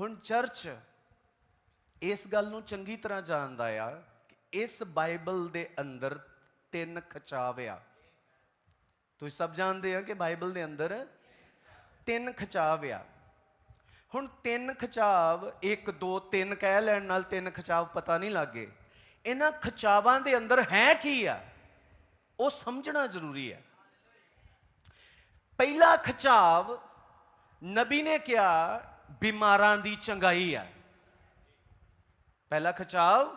ਹੁਣ ਚਰਚ ਇਸ ਗੱਲ ਨੂੰ ਚੰਗੀ ਤਰ੍ਹਾਂ ਜਾਣਦਾ ਆ ਕਿ ਇਸ ਬਾਈਬਲ ਦੇ ਅੰਦਰ ਤਿੰਨ ਖਿਚਾਵ ਆ। ਤੁਸੀਂ ਸਭ ਜਾਣਦੇ ਆ ਕਿ ਬਾਈਬਲ ਦੇ ਅੰਦਰ ਤਿੰਨ ਖਿਚਾਵ ਆ। ਹੁਣ ਤਿੰਨ ਖਿਚਾਵ 1 2 3 ਕਹਿ ਲੈਣ ਨਾਲ ਤਿੰਨ ਖਿਚਾਵ ਪਤਾ ਨਹੀਂ ਲੱਗੇ। ਇਹਨਾਂ ਖਿਚਾਵਾਂ ਦੇ ਅੰਦਰ ਹੈ ਕੀ ਆ? ਉਹ ਸਮਝਣਾ ਜ਼ਰੂਰੀ ਹੈ ਪਹਿਲਾ ਖਿਚਾਵ ਨਬੀ ਨੇ ਕਿਹਾ ਬਿਮਾਰਾਂ ਦੀ ਚੰਗਾਈ ਹੈ ਪਹਿਲਾ ਖਿਚਾਵ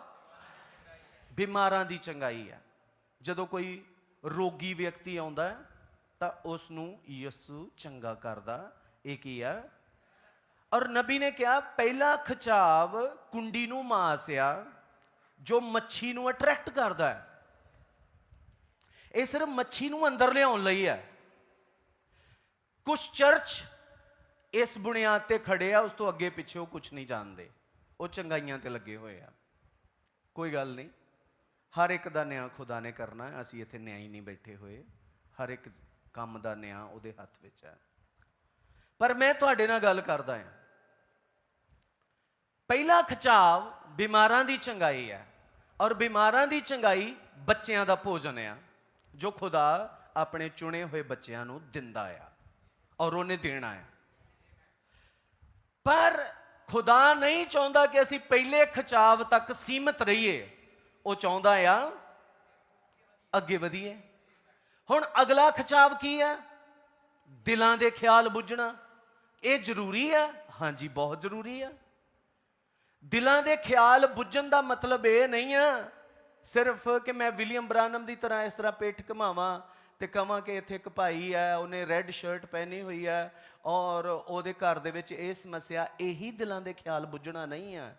ਬਿਮਾਰਾਂ ਦੀ ਚੰਗਾਈ ਹੈ ਜਦੋਂ ਕੋਈ ਰੋਗੀ ਵਿਅਕਤੀ ਆਉਂਦਾ ਤਾਂ ਉਸ ਨੂੰ ਯਿਸੂ ਚੰਗਾ ਕਰਦਾ। ਇਹ ਕੀ ਹੈ ਔਰ ਨਬੀ ਨੇ ਕਿਹਾ, ਪਹਿਲਾ ਖਿਚਾਵ ਕੁੰਡੀ ਨੂੰ ਮਾਸਿਆ, ਜੋ ਮੱਛੀ ਨੂੰ ਅਟਰੈਕਟ ਕਰਦਾ ਹੈ। ਇਹ ਸਿਰਫ ਮੱਛੀ ਨੂੰ ਅੰਦਰ ਲਿਆਉਣ ਲਈ ਹੈ। ਕੁਝ ਚਰਚ ਇਸ ਬੁਨਿਆਦ ਤੇ ਖੜੇ ਆ, ਉਸ ਤੋਂ ਅੱਗੇ ਪਿੱਛੇ ਉਹ ਕੁਝ ਨਹੀਂ ਜਾਣਦੇ। ਉਹ ਚੰਗਾਈਆਂ ਤੇ ਲੱਗੇ ਹੋਏ ਆ। ਕੋਈ ਗੱਲ ਨਹੀਂ। ਹਰ ਇੱਕ ਦਾ ਨਿਆਂ ਖੁਦਾ ਨੇ ਕਰਨਾ ਅਸੀਂ ਇੱਥੇ ਨਿਆਂ ਹੀ ਨਹੀਂ ਬੈਠੇ ਹੋਏ। ਹਰ ਇੱਕ ਕੰਮ ਦਾ ਨਿਆਂ ਉਹਦੇ ਹੱਥ ਵਿੱਚ ਹੈ। ਪਰ ਮੈਂ ਤੁਹਾਡੇ ਨਾਲ ਗੱਲ ਕਰਦਾ ਹਾਂ। ਪਹਿਲਾ ਖਿਚਾਵ ਬਿਮਾਰਾਂ ਦੀ ਚੰਗਾਈ ਹੈ ਔਰ ਬਿਮਾਰਾਂ ਦੀ ਚੰਗਾਈ ਬੱਚਿਆਂ ਦਾ ਭੋਜਨ ਆ, ਜੋ ਖੁਦਾ ਆਪਣੇ ਚੁਣੇ ਹੋਏ ਬੱਚਿਆਂ ਨੂੰ ਦਿੰਦਾ ਆ ਔਰ ਉਹਨੇ ਦੇਣਾ ਆ। ਪਰ ਖੁਦਾ ਨਹੀਂ ਚਾਹੁੰਦਾ ਕਿ ਅਸੀਂ ਪਹਿਲੇ ਖਿਚਾਵ ਤੱਕ ਸੀਮਿਤ ਰਹੀਏ। ਉਹ ਚਾਹੁੰਦਾ ਆ, ਅੱਗੇ ਵਧੀਏ। ਹੁਣ ਅਗਲਾ ਖਿਚਾਵ ਕੀ ਹੈ ਦਿਲਾਂ ਦੇ ਖਿਆਲ ਬੁੱਝਣਾ। ਇਹ ਜ਼ਰੂਰੀ ਹੈ ਹਾਂਜੀ, ਬਹੁਤ ਜ਼ਰੂਰੀ ਹੈ ਦਿਲਾਂ ਦੇ ਖਿਆਲ ਬੁੱਝਣ ਦਾ ਮਤਲਬ ਇਹ ਨਹੀਂ ਆ, ਸਿਰਫ ਕਿ ਮੈਂ ਵਿਲੀਅਮ ਬ੍ਰਾਨਮ ਦੀ ਤਰ੍ਹਾਂ ਇਸ ਤਰ੍ਹਾਂ ਪੇਟ ਘਮਾਵਾਂ ਤੇ ਕਹਾਂ ਕਿ ਇੱਥੇ ਇੱਕ ਭਾਈ ਹੈ, ਉਹਨੇ ਰੈੱਡ ਸ਼ਰਟ ਪਹਿਨੀ ਹੋਈ ਹੈ ਔਰ ਉਹਦੇ ਘਰ ਦੇ ਵਿੱਚ ਇਹ ਸਮੱਸਿਆ, ਇਹੀ ਦਿਲਾਂ ਦੇ ਖਿਆਲ ਬੁੱਝਣਾ ਨਹੀਂ ਹੈ।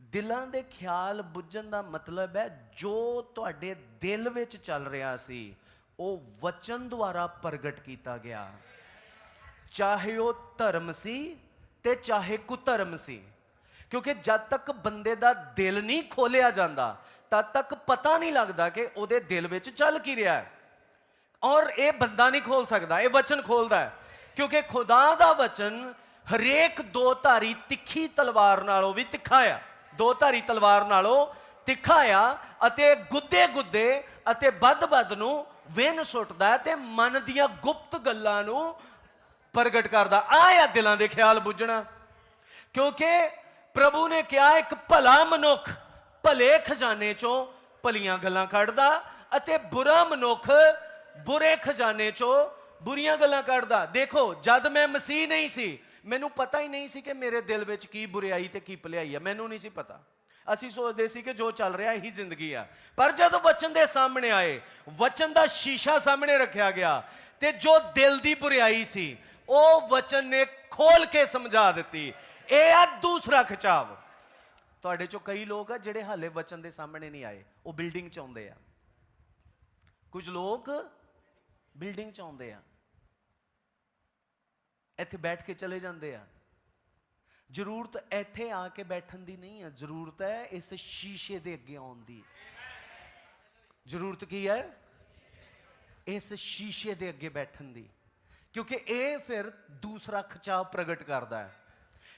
ਦਿਲਾਂ ਦੇ ਖਿਆਲ ਬੁੱਝਣ ਦਾ ਮਤਲਬ ਹੈ ਜੋ ਤੁਹਾਡੇ ਦਿਲ ਵਿੱਚ ਚੱਲ ਰਿਹਾ ਸੀ, ਉਹ ਵਚਨ ਦੁਆਰਾ ਪ੍ਰਗਟ ਕੀਤਾ ਗਿਆ। ਚਾਹੇ ਉਹ ਧਰਮ ਸੀ ਤੇ ਚਾਹੇ ਕੁਧਰਮ ਸੀ, ਕਿਉਂਕਿ ਜਦ ਤੱਕ ਬੰਦੇ ਦਾ ਦਿਲ ਨਹੀਂ ਖੋਲਿਆ ਜਾਂਦਾ, ਤਦ ਤੱਕ ਪਤਾ ਨਹੀਂ ਲੱਗਦਾ ਕਿ ਉਹਦੇ ਦਿਲ ਵਿੱਚ ਚੱਲ ਕੀ ਰਿਹਾ ਹੈ। ਔਰ ਇਹ ਬੰਦਾ ਨਹੀਂ ਖੋਲ ਸਕਦਾ, ਇਹ ਵਚਨ ਖੋਲਦਾ ਹੈ। ਕਿਉਂਕਿ ਖੁਦਾ ਦਾ ਵਚਨ ਹਰੇਕ ਦੋ ਧਾਰੀ ਤਿੱਖੀ ਤਲਵਾਰ ਨਾਲੋਂ ਵੀ ਤਿੱਖਾ ਆ। ਦੋ ਧਾਰੀ ਤਲਵਾਰ ਨਾਲੋਂ ਤਿੱਖਾ ਆ ਅਤੇ ਗੁੱਦੇ ਗੁੱਦੇ ਅਤੇ ਵੱਧ-ਵੱਧ ਨੂੰ ਵਿਨ ਸੁੱਟਦਾ ਹੈ ਤੇ ਮਨ ਦੀਆਂ ਗੁਪਤ ਗੱਲਾਂ ਨੂੰ ਪ੍ਰਗਟ ਕਰਦਾ। ਆ ਆ ਦਿਲਾਂ ਦੇ ਖਿਆਲ ਬੁੱਝਣਾ। ਕਿਉਂਕਿ ਪ੍ਰਭੂ ਨੇ ਕਿਹਾ, ਇੱਕ ਭਲਾ ਮਨੁੱਖ ਭਲੇ ਖਜ਼ਾਨੇ ਚੋਂ ਭਲੀਆਂ ਗੱਲਾਂ ਕੱਢਦਾ ਅਤੇ ਬੁਰਾ ਮਨੁੱਖ ਬੁਰੇ ਖਜ਼ਾਨੇ ਚੋਂ ਬੁਰੀਆਂ ਗੱਲਾਂ ਕੱਢਦਾ। ਦੇਖੋ, ਜਦ ਮੈਂ ਮਸੀਹ ਨਹੀਂ ਸੀ, ਮੈਨੂੰ ਪਤਾ ਹੀ ਨਹੀਂ ਸੀ ਕਿ ਮੇਰੇ ਦਿਲ ਵਿੱਚ ਕੀ ਬੁਰੀਾਈ ਤੇ ਕੀ ਭਲਾਈ ਹੈ ਮੈਨੂੰ ਨਹੀਂ ਸੀ ਪਤਾ। ਅਸੀਂ ਸੋਚਦੇ ਸੀ ਕਿ ਜੋ ਚੱਲ ਰਿਹਾ, ਇਹੀ ਜ਼ਿੰਦਗੀ ਆ। ਪਰ ਜਦ ਵਚਨ ਦੇ ਸਾਹਮਣੇ ਆਏ, ਵਚਨ ਦਾ ਸ਼ੀਸ਼ਾ ਸਾਹਮਣੇ ਰੱਖਿਆ ਗਿਆ ਤੇ ਜੋ ਦਿਲ ਦੀ ਬੁਰੀਾਈ ਸੀ, ਉਹ ਵਚਨ ਨੇ ਖੋਲ ਕੇ ਸਮਝਾ ਦਿੱਤੀ। ਇਹ ਆ ਦੂਸਰਾ ਖਿਚਾਵ। ਤੁਹਾਡੇ ਚੋਂ ਕਈ ਲੋਕ ਆ ਜਿਹੜੇ ਹਾਲੇ ਵਚਨ ਦੇ ਸਾਹਮਣੇ ਨਹੀਂ ਆਏ। ਉਹ ਬਿਲਡਿੰਗ ਚ ਆਉਂਦੇ ਆ। ਕੁਝ ਲੋਕ ਬਿਲਡਿੰਗ ਚ ਆਉਂਦੇ ਆ। ਇੱਥੇ ਬੈਠ ਕੇ ਚਲੇ ਜਾਂਦੇ ਆ। ਜ਼ਰੂਰਤ ਇੱਥੇ ਆ ਕੇ ਬੈਠਣ ਦੀ ਨਹੀਂ ਹੈ ਜ਼ਰੂਰਤ ਹੈ ਇਸ ਸ਼ੀਸ਼ੇ ਦੇ ਅੱਗੇ ਆਉਣ ਦੀ। ਜ਼ਰੂਰਤ ਕੀ ਹੈ? ਇਸ ਸ਼ੀਸ਼ੇ ਦੇ ਅੱਗੇ ਬੈਠਣ ਦੀ। ਕਿਉਂਕਿ ਇਹ ਫਿਰ ਦੂਸਰਾ ਖਿਚਾਵ ਪ੍ਰਗਟ ਕਰਦਾ ਹੈ।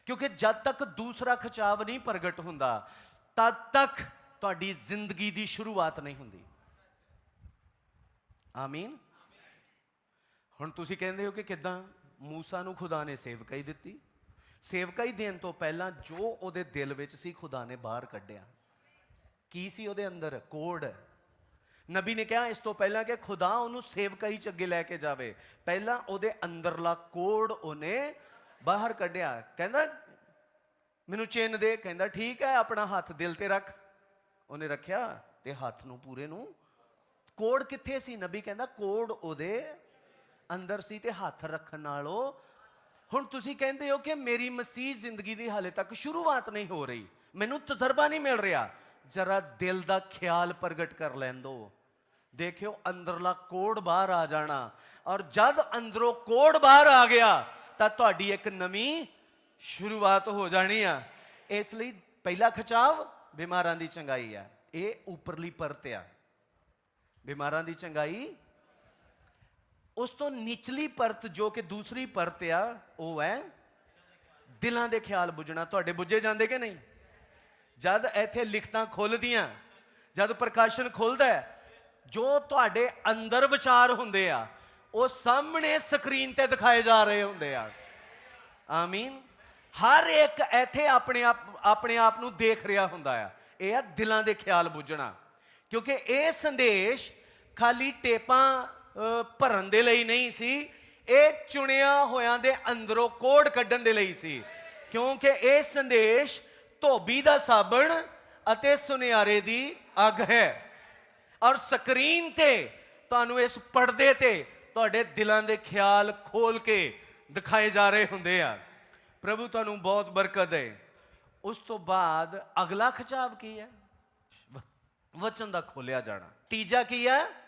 ਕਿਉਂਕਿ ਜਦ ਤੱਕ ਦੂਸਰਾ ਖਿਚਾਵ ਨਹੀਂ ਪ੍ਰਗਟ ਹੁੰਦਾ, ਤਦ ਤੱਕ ਤੁਹਾਡੀ ਜ਼ਿੰਦਗੀ ਦੀ ਸ਼ੁਰੂਆਤ ਨਹੀਂ ਹੁੰਦੀ। ਆਮੀਨ। ਹੁਣ ਤੁਸੀਂ ਕਹਿੰਦੇ ਹੋ ਕਿ ਕਿਦਾਂ? ਮੂਸਾ ਨੂੰ ਖੁਦਾ ਨੇ ਸੇਵਕਾਈ ਦਿੱਤੀ। ਸੇਵਕਾਈ ਦੇਣ ਤੋਂ ਪਹਿਲਾਂ ਜੋ ਉਹਦੇ ਦਿਲ ਵਿੱਚ ਸੀ, ਖੁਦਾ ਨੇ ਬਾਹਰ ਕੱਢਿਆ। ਕੀ ਸੀ ਉਹਦੇ ਅੰਦਰ? ਕੋਡ। ਨਬੀ ਨੇ ਕਿਹਾ, ਇਸ ਤੋਂ ਪਹਿਲਾਂ ਕਿ ਖੁਦਾ ਉਹਨੂੰ ਸੇਵਕਾਈ ਚ ਅੱਗੇ ਲੈ ਕੇ ਜਾਵੇ। ਪਹਿਲਾਂ ਉਹਦੇ ਅੰਦਰਲਾ ਕੋਡ ਉਹਨੇ ਬਾਹਰ ਕੱਢਿਆ। ਕਹਿੰਦਾ, ਮੈਨੂੰ ਚਿੰਨ ਦੇ। ਕਹਿੰਦਾ, ਠੀਕ ਹੈ, ਆਪਣਾ ਹੱਥ ਦਿਲ ਤੇ ਰੱਖ। ਉਹਨੇ ਰੱਖਿਆ ਤੇ ਹੱਥ ਨੂੰ, ਪੂਰੇ ਨੂੰ। ਕੋਡ ਕਿੱਥੇ ਸੀ? ਨਬੀ ਕਹਿੰਦਾ, ਕੋਡ ਉਹਦੇ ਅੰਦਰ ਸੀ ਤੇ ਹੱਥ ਰੱਖਣ ਨਾਲੋਂ, ਹੁਣ ਤੁਸੀਂ ਕਹਿੰਦੇ ਹੋ ਕਿ ਮੇਰੀ ਮਸੀਹ ਜ਼ਿੰਦਗੀ ਦੀ ਹਾਲੇ ਤੱਕ ਸ਼ੁਰੂਆਤ ਨਹੀਂ ਹੋ ਰਹੀ। ਮੈਨੂੰ ਤਜਰਬਾ ਨਹੀਂ ਮਿਲ ਰਿਹਾ। ਜਰਾ ਦਿਲ ਦਾ ਖਿਆਲ ਪ੍ਰਗਟ ਕਰ ਲੈਣ ਦੇਖਿਓ, ਅੰਦਰਲਾ ਕੋੜ ਬਾਹਰ ਆ ਜਾਣਾ। ਔਰ ਜਦ ਅੰਦਰੋਂ ਕੋੜ ਬਾਹਰ ਆ ਗਿਆ, ਤਾਂ ਤੁਹਾਡੀ ਇੱਕ ਨਵੀਂ ਸ਼ੁਰੂਆਤ ਹੋ ਜਾਣੀ ਆ। ਇਸ ਲਈ ਪਹਿਲਾ ਖਿਚਾਵ ਬਿਮਾਰਾਂ ਦੀ ਚੰਗਾਈ ਆ। ਇਹ ਉੱਪਰਲੀ ਪਰਤ ਆ। ਬਿਮਾਰਾਂ ਦੀ ਚੰਗਾਈ ਉਸ ਤੋਂ ਨਿਚਲੀ ਪਰਤ ਜੋ ਕਿ ਦੂਸਰੀ ਪਰਤ ਆ, ਉਹ ਹੈ ਦਿਲਾਂ ਦੇ ਖਿਆਲ ਬੁੱਝਣਾ। ਤੁਹਾਡੇ ਬੁੱਝੇ ਜਾਂਦੇ ਕਿ ਨਹੀਂ? ਜਦ ਇੱਥੇ ਲਿਖਤਾਂ ਖੁੱਲਦੀਆਂ, ਜਦ ਪ੍ਰਕਾਸ਼ਨ ਖੁੱਲਦਾ ਜੋ ਤੁਹਾਡੇ ਅੰਦਰ ਵਿਚਾਰ ਹੁੰਦੇ ਆ, ਉਹ ਸਾਹਮਣੇ ਸਕਰੀਨ ਤੇ ਦਿਖਾਏ ਜਾ ਰਹੇ ਹੁੰਦੇ ਆ। ਆਮੀਨ। ਹਰ ਇੱਕ ਇੱਥੇ ਆਪਣੇ ਆਪ ਆਪਣੇ ਆਪ ਨੂੰ ਦੇਖ ਰਿਹਾ ਹੁੰਦਾ ਆ। ਇਹ ਆ ਦਿਲਾਂ ਦੇ ਖਿਆਲ ਬੁੱਝਣਾ। ਕਿਉਂਕਿ ਇਹ ਸੰਦੇਸ਼ ਖਾਲੀ ਟੇਪਾਂ ਭਰਨ ਦੇ ਲਈ ਨਹੀਂ ਸੀ। ਇਹ ਚੁਣਿਆ ਹੋਇਆਂ ਦੇ ਅੰਦਰੋਂ ਕੋਡ ਕੱਢਣ ਦੇ ਲਈ ਸੀ। ਕਿਉਂਕਿ ਇਹ ਸੰਦੇਸ਼ ਧੋਬੀ ਦਾ ਸਾਬਣ ਅਤੇ ਸੁਨਿਆਰੇ ਦੀ ਅੱਗ ਹੈ। ਔਰ ਸਕਰੀਨ ਤੇ ਤੁਹਾਨੂੰ ਇਸ ਪਰਦੇ ਤੇ ਤੁਹਾਡੇ ਦਿਲਾਂ ਦੇ ਖਿਆਲ ਖੋਲ ਕੇ ਦਿਖਾਏ ਜਾ ਰਹੇ ਹੁੰਦੇ ਆ। ਪ੍ਰਭੂ ਤੁਹਾਨੂੰ ਬਹੁਤ ਬਰਕਤ ਦੇ। ਉਸ ਤੋਂ ਬਾਅਦ ਅਗਲਾ ਖਿਚਾਵ ਕੀ ਹੈ? ਵਚਨ ਦਾ ਖੋਲਿਆ ਜਾਣਾ। ਤੀਜਾ ਕੀ ਹੈ?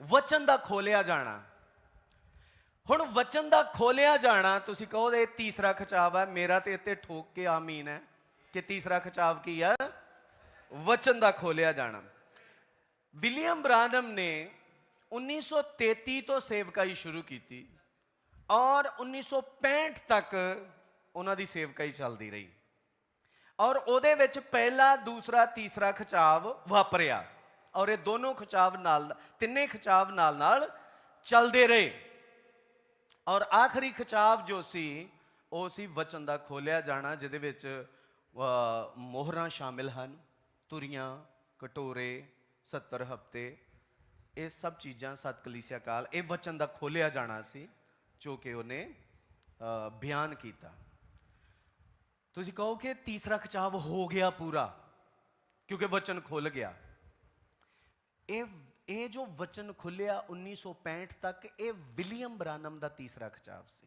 ਵਚਨ ਦਾ ਖੋਲਿਆ ਜਾਣਾ ਹੁਣ ਵਚਨ ਦਾ ਖੋਲਿਆ ਜਾਣਾ ਤੁਸੀਂ ਕਹੋ ਇਹ ਤੀਸਰਾ ਖਿਚਾਵ ਹੈ ਮੇਰਾ ਤੇ ਇੱਥੇ ਠੋਕ ਕੇ ਆਮੀਨ ਹੈ ਕਿ ਤੀਸਰਾ ਖਿਚਾਵ ਕੀ ਹੈ ਵਚਨ ਦਾ ਖੋਲਿਆ ਜਾਣਾ ਵਿਲੀਅਮ ਬ੍ਰਾਨਮ ਨੇ 1933 ਤੋਂ ਸੇਵਕਾਈ ਸ਼ੁਰੂ ਕੀਤੀ ਔਰ 1965 ਤੱਕ ਉਹਨਾਂ ਦੀ ਸੇਵਕਾਈ ਚੱਲਦੀ ਰਹੀ ਔਰ ਉਹਦੇ ਵਿੱਚ ਪਹਿਲਾ ਦੂਸਰਾ ਤੀਸਰਾ ਖਿਚਾਵ ਵਾਪਰਿਆ ਔਰ ਇਹ ਦੋਨੋਂ ਖਿਚਾਵ ਨਾਲ, ਤਿੰਨੇ ਖਿਚਾਵ ਨਾਲ ਨਾਲ ਚੱਲਦੇ ਰਹੇ। ਔਰ ਆਖਰੀ ਖਿਚਾਵ ਜੋ ਸੀ, ਉਹ ਸੀ ਵਚਨ ਦਾ ਖੋਲਿਆ ਜਾਣਾ, ਜਿਹਦੇ ਵਿੱਚ ਮੋਹਰਾਂ ਸ਼ਾਮਿਲ ਹਨ, ਤੁਰੀਆਂ, ਕਟੋਰੇ 70 ਹਫ਼ਤੇ, ਇਹ ਸਭ ਚੀਜ਼ਾਂ ਸਤ ਕਲੀਸਿਆ ਕਾਲ, ਇਹ ਵਚਨ ਦਾ ਖੋਲਿਆ ਜਾਣਾ ਸੀ, ਜੋ ਕਿ ਉਹਨੇ ਬਿਆਨ ਕੀਤਾ। ਤੁਸੀਂ ਕਹੋ ਕਿ ਤੀਸਰਾ ਖਿਚਾਵ ਹੋ ਗਿਆ ਪੂਰਾ, ਕਿਉਂਕਿ ਵਚਨ ਖੁੱਲ ਗਿਆ। ਇਹ ਇਹ ਜੋ ਵਚਨ ਖੁੱਲਿਆ 1965 ਤੱਕ, ਇਹ ਵਿਲੀਅਮ ਬ੍ਰਾਨਮ ਦਾ ਤੀਸਰਾ ਖਿਚਾਵ ਸੀ।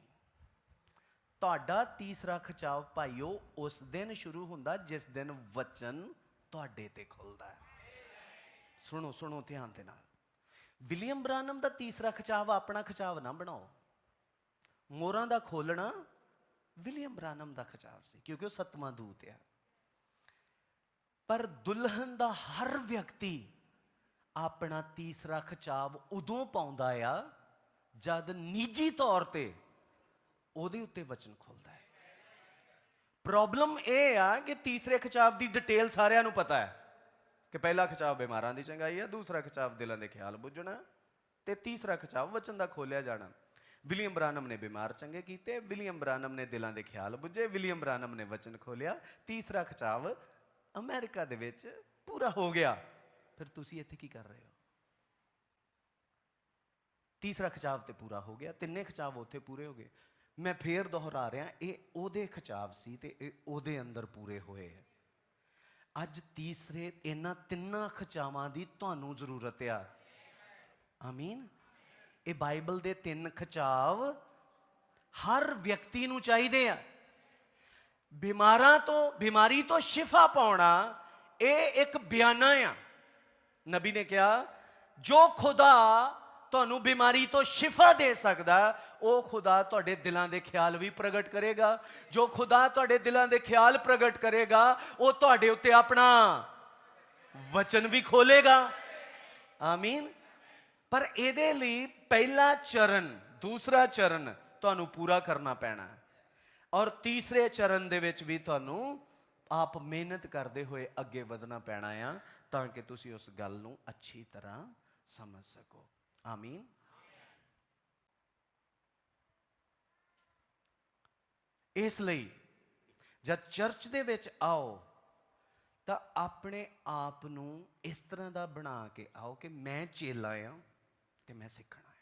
ਤੁਹਾਡਾ ਤੀਸਰਾ ਖਿਚਾਵ ਭਾਈਓ, ਉਸ ਦਿਨ ਸ਼ੁਰੂ ਹੁੰਦਾ, ਜਿਸ ਦਿਨ ਵਚਨ ਤੁਹਾਡੇ ਤੇ ਖੁੱਲਦਾ ਹੈ। ਸੁਣੋ ਸੁਣੋ ਧਿਆਨ ਦੇ ਨਾਲ। ਵਿਲੀਅਮ ਬ੍ਰਾਨਮ ਦਾ ਤੀਸਰਾ ਖਿਚਾਵ, ਆਪਣਾ ਖਿਚਾਵ ਨਾ ਬਣਾਓ। ਮੋਰਾਂ ਦਾ ਖੋਲਣਾ ਵਿਲੀਅਮ ਬ੍ਰਾਨਮ ਦਾ ਖਿਚਾਵ ਸੀ, ਕਿਉਂਕਿ ਉਹ ਸੱਤਵਾਂ ਦੂਤ ਹੈ ਪਰ ਦੁਲਹਨ ਦਾ ਹਰ ਵਿਅਕਤੀ ਆਪਣਾ ਤੀਸਰਾ ਖਿਚਾਵ ਉਦੋਂ ਪਾਉਂਦਾ ਆ ਜਦ ਨਿੱਜੀ ਤੌਰ ਤੇ ਉਹਦੇ ਉੱਤੇ ਵਚਨ ਖੁੱਲਦਾ ਹੈ। ਪ੍ਰੋਬਲਮ ਇਹ ਆ ਕਿ ਤੀਸਰੇ ਖਿਚਾਵ ਦੀ ਡਿਟੇਲ ਸਾਰਿਆਂ ਨੂੰ ਪਤਾ ਹੈ ਕਿ ਪਹਿਲਾ ਖਿਚਾਵ ਬਿਮਾਰਾਂ ਦੀ ਚੰਗਾਈ ਹੈ ਦੂਸਰਾ ਖਿਚਾਵ ਦਿਲਾਂ ਦੇ ਖਿਆਲ ਬੁੱਝਣਾ ਤੇ ਤੀਸਰਾ ਖਿਚਾਵ ਵਚਨ ਦਾ ਖੋਲਿਆ ਜਾਣਾ। ਵਿਲੀਅਮ ਬ੍ਰਾਨਮ ਨੇ ਬਿਮਾਰ ਚੰਗੇ ਕੀਤੇ ਵਿਲੀਅਮ ਬ੍ਰਾਨਮ ਨੇ ਦਿਲਾਂ ਦੇ ਖਿਆਲ ਬੁੱਝੇ ਵਿਲੀਅਮ ਬ੍ਰਾਨਮ ਨੇ ਵਚਨ ਖੋਲਿਆ। ਤੀਸਰਾ ਖਿਚਾਵ ਅਮਰੀਕਾ ਦੇ ਵਿੱਚ ਪੂਰਾ ਹੋ ਗਿਆ। ਫਿਰ ਤੁਸੀਂ ਇੱਥੇ ਕੀ ਕਰ ਰਹੇ ਹੋ? ਤੀਸਰਾ ਖਿਚਾਵ ਤੇ ਪੂਰਾ ਹੋ ਗਿਆ, ਤਿੰਨੇ ਖਿਚਾਵ ਉੱਥੇ ਪੂਰੇ ਹੋ ਗਏ। ਮੈਂ ਫੇਰ ਦੁਹਰਾ ਰਿਹਾ, ਇਹ ਉਹਦੇ ਖਿਚਾਵ ਸੀ ਤੇ ਇਹ ਉਹਦੇ ਅੰਦਰ ਪੂਰੇ ਹੋਏ ਹੈ। ਅੱਜ ਤੀਸਰੇ ਇਹਨਾਂ ਤਿੰਨਾਂ ਖਿਚਾਵਾਂ ਦੀ ਤੁਹਾਨੂੰ ਜ਼ਰੂਰਤ ਆ। ਆਮੀਨ? ਇਹ ਬਾਈਬਲ ਦੇ ਤਿੰਨ ਖਿਚਾਵ ਹਰ ਵਿਅਕਤੀ ਨੂੰ ਚਾਹੀਦੇ ਆ। ਬਿਮਾਰਾਂ ਤੋਂ, ਬਿਮਾਰੀ ਤੋਂ ਸ਼ਿਫਾ ਪਾਉਣਾ, ਇਹ ਇੱਕ ਬਿਆਨਾ ਆ। ਨਬੀ ਨੇ ਕਿਹਾ, ਜੋ ਖੁਦਾ ਤੁਹਾਨੂੰ ਬਿਮਾਰੀ ਤੋਂ ਸ਼ਿਫਾ ਦੇ ਸਕਦਾ, ਉਹ ਖੁਦਾ ਤੁਹਾਡੇ ਦਿਲਾਂ ਦੇ ਖਿਆਲ ਵੀ ਪ੍ਰਗਟ ਕਰੇਗਾ। ਜੋ ਖੁਦਾ ਤੁਹਾਡੇ ਦਿਲਾਂ ਦੇ ਖਿਆਲ ਪ੍ਰਗਟ ਕਰੇਗਾ, ਉਹ ਤੁਹਾਡੇ ਉੱਤੇ ਆਪਣਾ ਵਚਨ ਵੀ ਖੋਲੇਗਾ। ਆਮੀਨ। ਪਰ ਇਹਦੇ ਲਈ ਪਹਿਲਾ ਚਰਨ, ਦੂਸਰਾ ਚਰਨ ਤੁਹਾਨੂੰ ਪੂਰਾ ਕਰਨਾ ਪੈਣਾ। ਔਰ ਤੀਸਰੇ ਚਰਨ ਦੇ ਵਿੱਚ ਵੀ ਤੁਹਾਨੂੰ ਆਪ ਮਿਹਨਤ ਕਰਦੇ ਹੋਏ ਅੱਗੇ ਵਧਣਾ ਪੈਣਾ ਆ। ਤਾਂ ਕਿ ਤੁਸੀਂ ਉਸ ਗੱਲ ਨੂੰ ਅੱਛੀ ਤਰ੍ਹਾਂ ਸਮਝ ਸਕੋ। ਆਮੀਨ। ਇਸ ਲਈ ਜਦ ਚਰਚ ਦੇ ਵਿੱਚ ਆਓ, ਤਾਂ ਆਪਣੇ ਆਪ ਨੂੰ ਇਸ ਤਰ੍ਹਾਂ ਦਾ ਬਣਾ ਕੇ ਆਓ ਕਿ ਮੈਂ ਚੇਲਾ ਆ ਤੇ ਮੈਂ ਸਿੱਖਣਾ ਆ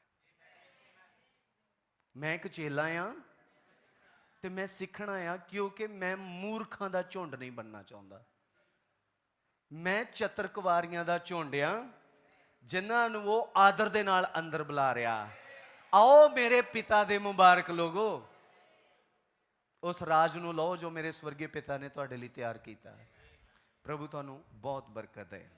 ਮੈਂ ਇੱਕ ਚੇਲਾ ਆ ਤੇ ਮੈਂ ਸਿੱਖਣਾ ਆ ਕਿਉਂਕਿ ਮੈਂ ਮੂਰਖਾਂ ਦਾ ਝੁੰਡ ਨਹੀਂ ਬਣਨਾ ਚਾਹੁੰਦਾ। ਮੈਂ ਚਤਰਕਵਾਰੀਆਂ ਦਾ ਝੁੰਡ ਆ ਜਿਨ੍ਹਾਂ ਨੂੰ ਉਹ ਆਦਰ ਦੇ ਨਾਲ ਅੰਦਰ ਬੁਲਾ ਰਿਹਾ। ਆਓ ਮੇਰੇ ਪਿਤਾ ਦੇ ਮੁਬਾਰਕ ਲੋਗੋ। ਉਸ ਰਾਜ ਨੂੰ ਲਓ ਜੋ ਮੇਰੇ ਸਵਰਗੀ ਪਿਤਾ ਨੇ ਤੁਹਾਡੇ ਲਈ ਤਿਆਰ ਕੀਤਾ। ਪ੍ਰਭੂ, ਤੁਹਾਨੂੰ ਬਹੁਤ ਬਰਕਤ ਹੈ।